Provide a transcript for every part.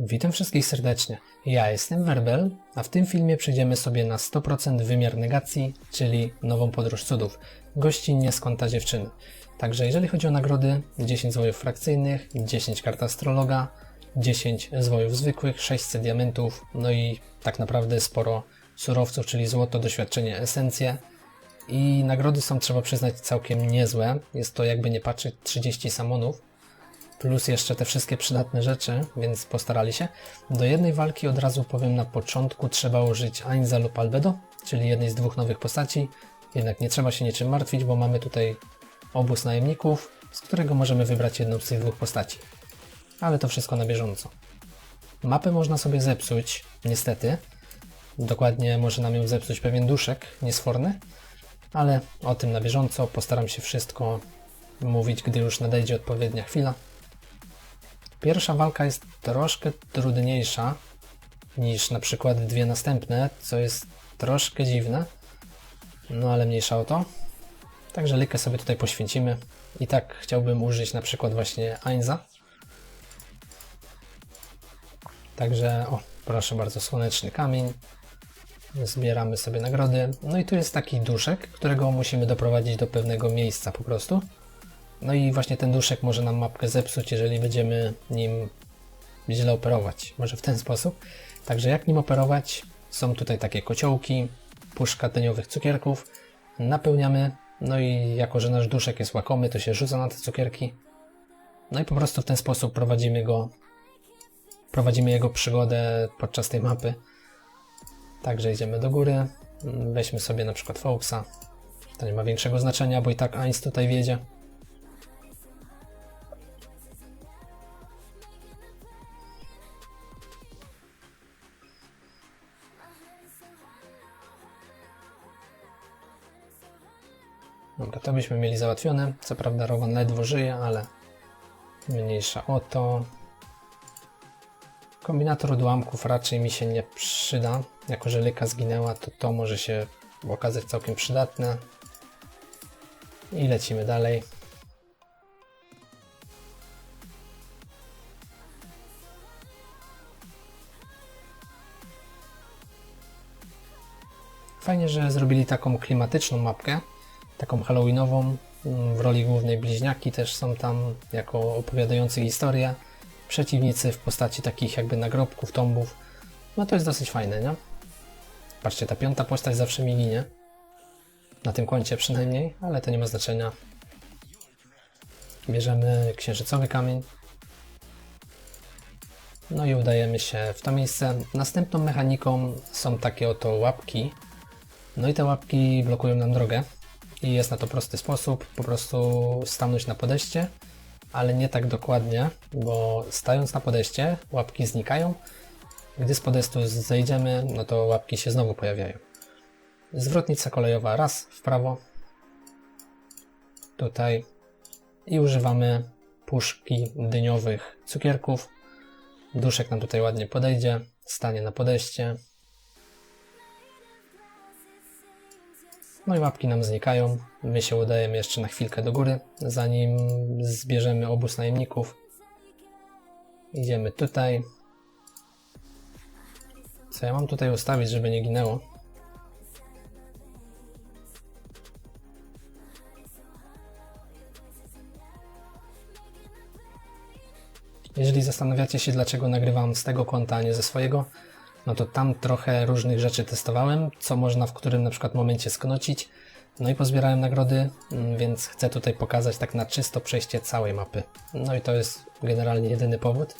Witam wszystkich serdecznie. Ja jestem Werbel, a w tym filmie przejdziemy sobie na 100% wymiar negacji, czyli nową podróż cudów. Gościnnie z dziewczyny. Także jeżeli chodzi o nagrody, 10 zwojów frakcyjnych, 10 kart astrologa, 10 zwojów zwykłych, 600 diamentów, no i tak naprawdę sporo surowców, czyli złoto, doświadczenie, esencje. I nagrody są, trzeba przyznać, całkiem niezłe. Jest to jakby nie patrzeć 30 samonów, plus jeszcze te wszystkie przydatne rzeczy, więc postarali się. Do jednej walki od razu powiem na początku trzeba użyć Ainza lub Albedo, czyli jednej z dwóch nowych postaci. Jednak nie trzeba się niczym martwić, bo mamy tutaj obóz najemników, z którego możemy wybrać jedną z tych dwóch postaci. Ale to wszystko na bieżąco. Mapę można sobie zepsuć, niestety. Dokładnie może nam ją zepsuć pewien duszek niesforny, ale o tym na bieżąco postaram się wszystko mówić, gdy już nadejdzie odpowiednia chwila. Pierwsza walka jest troszkę trudniejsza niż na przykład dwie następne, co jest troszkę dziwne, no ale mniejsza o to. Także Lykę sobie tutaj poświęcimy. I tak chciałbym użyć na przykład właśnie Ainza. Także, o, proszę bardzo, słoneczny kamień. Zbieramy sobie nagrody. No i tu jest taki duszek, którego musimy doprowadzić do pewnego miejsca po prostu. No i właśnie ten duszek może nam mapkę zepsuć, jeżeli będziemy nim źle operować. Może w ten sposób. Także jak nim operować? Są tutaj takie kociołki, puszka dyniowych cukierków. Napełniamy. No i jako, że nasz duszek jest łakomy, to się rzuca na te cukierki. No i po prostu w ten sposób prowadzimy go, prowadzimy jego przygodę podczas tej mapy. Także idziemy do góry. Weźmy sobie na przykład Foxa. To nie ma większego znaczenia, bo i tak Ainz tutaj wiedzie. Dobra, to byśmy mieli załatwione. Co prawda Rowan ledwo żyje, ale mniejsza o to. Kombinator odłamków raczej mi się nie przyda. Jako, że Lyka zginęła, to to może się okazać całkiem przydatne. I lecimy dalej. Fajnie, że zrobili taką klimatyczną mapkę, taką halloweenową. W roli głównej bliźniaki też są tam jako opowiadający historię. Przeciwnicy w postaci takich jakby nagrobków, tombów. No to jest dosyć fajne, nie? Patrzcie, ta piąta postać zawsze mi ginie. Na tym koncie przynajmniej, ale to nie ma znaczenia. Bierzemy księżycowy kamień. No i udajemy się w to miejsce. Następną mechaniką są takie oto łapki. No i te łapki blokują nam drogę. I jest na to prosty sposób. Po prostu stanąć na podejście, ale nie tak dokładnie, bo stając na podejście łapki znikają. Gdy z podestu zejdziemy, no to łapki się znowu pojawiają. Zwrotnica kolejowa raz w prawo. Tutaj. I używamy puszki dyniowych cukierków. Duszek nam tutaj ładnie podejdzie, stanie na podejście. No i łapki nam znikają. My się udajemy jeszcze na chwilkę do góry, zanim zbierzemy obóz najemników. Idziemy tutaj. Co ja mam tutaj ustawić, żeby nie ginęło? Jeżeli zastanawiacie się, dlaczego nagrywam z tego konta, a nie ze swojego, no to tam trochę różnych rzeczy testowałem, co można w którym na przykład momencie sknocić. No i pozbierałem nagrody, więc chcę tutaj pokazać tak na czysto przejście całej mapy. No i to jest generalnie jedyny powód.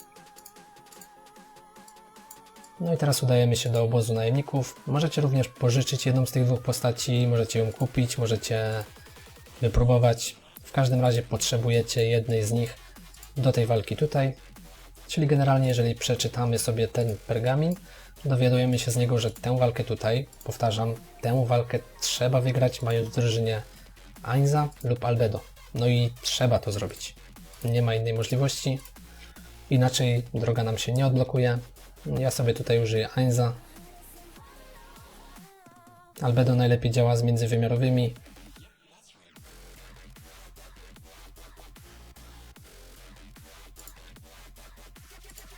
No i teraz udajemy się do obozu najemników. Możecie również pożyczyć jedną z tych dwóch postaci, możecie ją kupić, możecie wypróbować. W każdym razie potrzebujecie jednej z nich do tej walki tutaj. Czyli generalnie, jeżeli przeczytamy sobie ten pergamin, dowiadujemy się z niego, że tę walkę tutaj, powtarzam, tę walkę trzeba wygrać mając drużynie Ainza lub Albedo. No i trzeba to zrobić. Nie ma innej możliwości. Inaczej droga nam się nie odblokuje. Ja sobie tutaj użyję Ainza. Albedo najlepiej działa z międzywymiarowymi.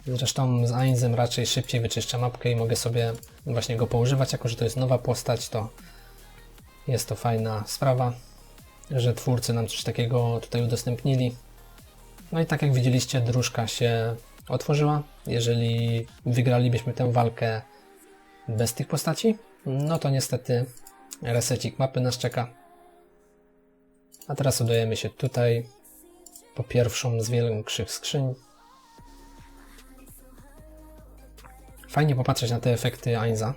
Zresztą z Ainzem raczej szybciej wyczyszczę mapkę i mogę sobie właśnie go poużywać, jako że to jest nowa postać, to jest to fajna sprawa, że twórcy nam coś takiego tutaj udostępnili. No i tak jak widzieliście, dróżka się otworzyła. Jeżeli wygralibyśmy tę walkę bez tych postaci, no to niestety resecik mapy nas czeka. A teraz udajemy się tutaj po pierwszą z większych skrzyń. Fajnie popatrzeć na te efekty Ainza.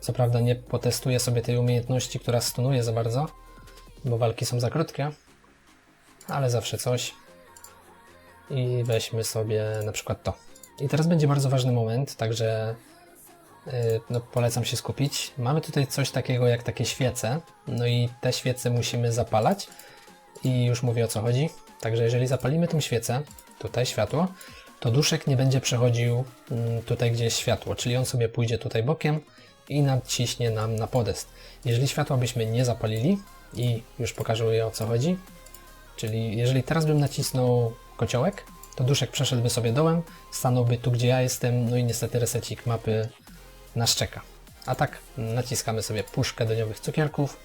Co prawda nie potestuję sobie tej umiejętności, która stunuje za bardzo, bo walki są za krótkie, ale zawsze coś. I weźmy sobie na przykład to. I teraz będzie bardzo ważny moment, także yy, no, polecam się skupić. Mamy tutaj coś takiego jak takie świece, no i te świece musimy zapalać i już mówię o co chodzi. Także jeżeli zapalimy tą świecę, tutaj światło, to duszek nie będzie przechodził mm, tutaj, gdzie jest światło, czyli on sobie pójdzie tutaj bokiem i naciśnie nam na podest. Jeżeli światła byśmy nie zapalili i już pokażę o co chodzi, czyli jeżeli teraz bym nacisnął kociołek, to duszek przeszedłby sobie dołem, stanąłby tu, gdzie ja jestem, no i niestety resecik mapy nas czeka. A tak naciskamy sobie puszkę doniowych cukierków,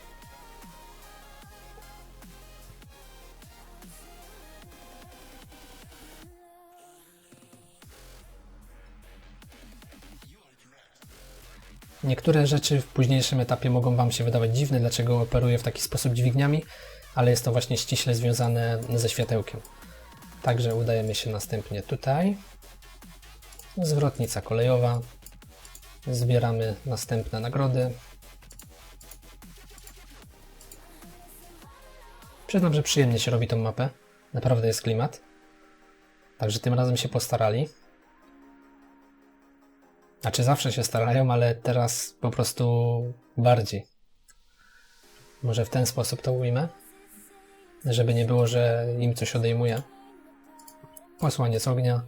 Niektóre rzeczy w późniejszym etapie mogą Wam się wydawać dziwne, dlaczego operuję w taki sposób dźwigniami, ale jest to właśnie ściśle związane ze światełkiem. Także udajemy się następnie tutaj. Zwrotnica kolejowa. Zbieramy następne nagrody. Przyznam, że przyjemnie się robi tą mapę. Naprawdę jest klimat. Także tym razem się postarali. Znaczy zawsze się starają, ale teraz po prostu bardziej. Może w ten sposób to ujmę, żeby nie było, że im coś odejmuje. Posłaniec ognia.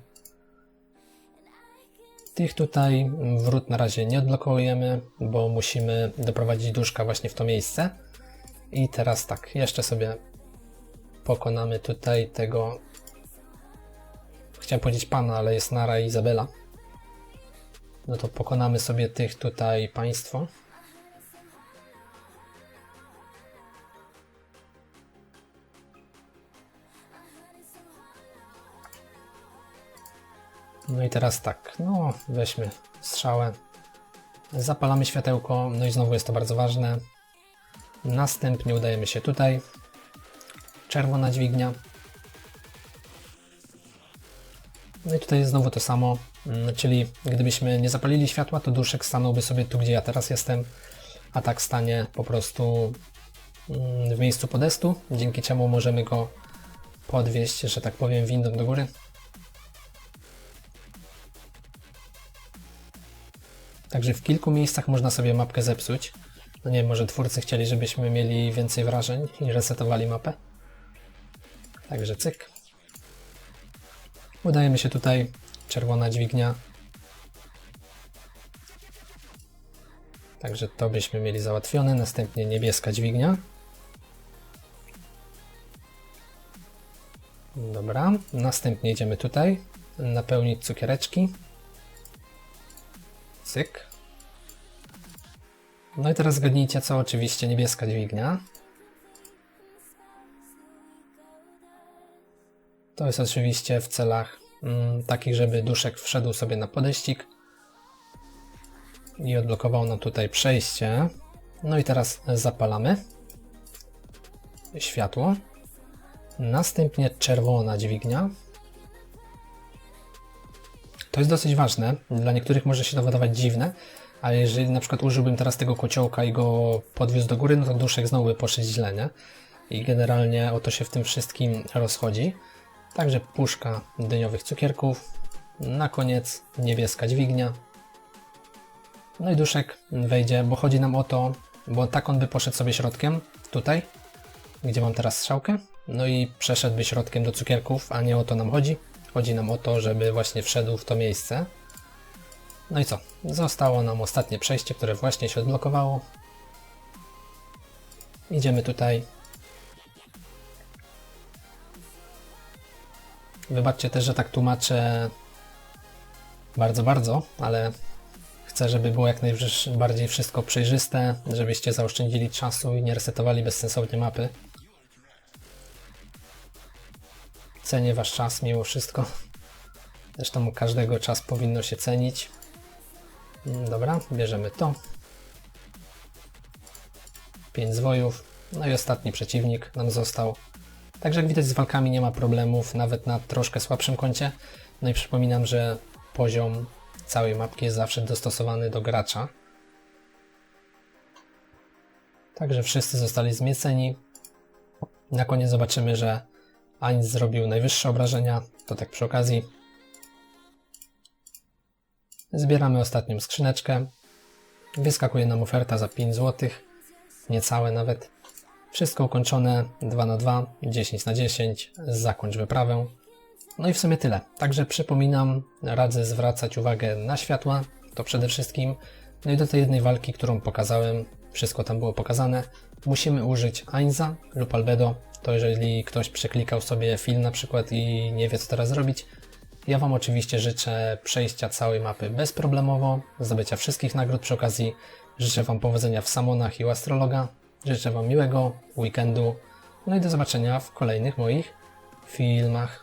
Tych tutaj wrót na razie nie odblokujemy, bo musimy doprowadzić duszka właśnie w to miejsce. I teraz tak, jeszcze sobie pokonamy tutaj tego... Chciałem powiedzieć pana, ale jest Nara i Izabela. No to pokonamy sobie tych tutaj państwo. No i teraz tak, no weźmy strzałę. Zapalamy światełko, no i znowu jest to bardzo ważne. Następnie udajemy się tutaj. Czerwona dźwignia. No i tutaj znowu to samo, czyli gdybyśmy nie zapalili światła, to duszek stanąłby sobie tu, gdzie ja teraz jestem, a tak stanie po prostu mm, w miejscu podestu, dzięki czemu możemy go podwieźć, że tak powiem, windą do góry. Także w kilku miejscach można sobie mapkę zepsuć. No nie wiem, może twórcy chcieli, żebyśmy mieli więcej wrażeń i resetowali mapę. Także cyk. Udajemy się tutaj, czerwona dźwignia. Także to byśmy mieli załatwione. Następnie niebieska dźwignia. Dobra, następnie idziemy tutaj, napełnić cukiereczki. Cyk. No i teraz zgadnijcie co, oczywiście niebieska dźwignia. To jest oczywiście w celach mm, takich, żeby duszek wszedł sobie na podeścik i odblokował nam tutaj przejście. No i teraz zapalamy światło. Następnie czerwona dźwignia. To jest dosyć ważne. Dla niektórych może się to wydawać dziwne, ale jeżeli na przykład użyłbym teraz tego kociołka i go podwiózł do góry, no to duszek znowu by poszedł źle, nie? I generalnie o to się w tym wszystkim rozchodzi. Także puszka dyniowych cukierków. Na koniec niebieska dźwignia. No i duszek wejdzie, bo chodzi nam o to, bo tak on by poszedł sobie środkiem, tutaj, gdzie mam teraz strzałkę. No i przeszedłby środkiem do cukierków, a nie o to nam chodzi. Chodzi nam o to, żeby właśnie wszedł w to miejsce. No i co? Zostało nam ostatnie przejście, które właśnie się odblokowało. Idziemy tutaj Wybaczcie też, że tak tłumaczę bardzo, bardzo, ale chcę, żeby było jak najbardziej wszystko przejrzyste, żebyście zaoszczędzili czasu i nie resetowali bezsensownie mapy. Cenię wasz czas mimo wszystko. Zresztą każdego czas powinno się cenić. Mm, Dobra, bierzemy to. 5 zwojów. No i ostatni przeciwnik nam został. Także jak widać z walkami nie ma problemów, nawet na troszkę słabszym koncie. No i przypominam, że poziom całej mapki jest zawsze dostosowany do gracza. Także wszyscy zostali zmieceni. Na koniec zobaczymy, że Ainz zrobił najwyższe obrażenia, to tak przy okazji. Zbieramy ostatnią skrzyneczkę. Wyskakuje nam oferta za 5 zł, niecałe nawet. Wszystko ukończone 2 na 2, 10 na 10, zakończ wyprawę. No i w sumie tyle. Także przypominam, radzę zwracać uwagę na światła, to przede wszystkim. No i do tej jednej walki, którą pokazałem, wszystko tam było pokazane, musimy użyć Ainza lub Albedo. To jeżeli ktoś przeklikał sobie film na przykład i nie wie co teraz zrobić, ja Wam oczywiście życzę przejścia całej mapy bezproblemowo, zdobycia wszystkich nagród przy okazji. Życzę Wam powodzenia w Samonach i u Astrologa. Życzę Wam miłego weekendu. No i do zobaczenia w kolejnych moich filmach.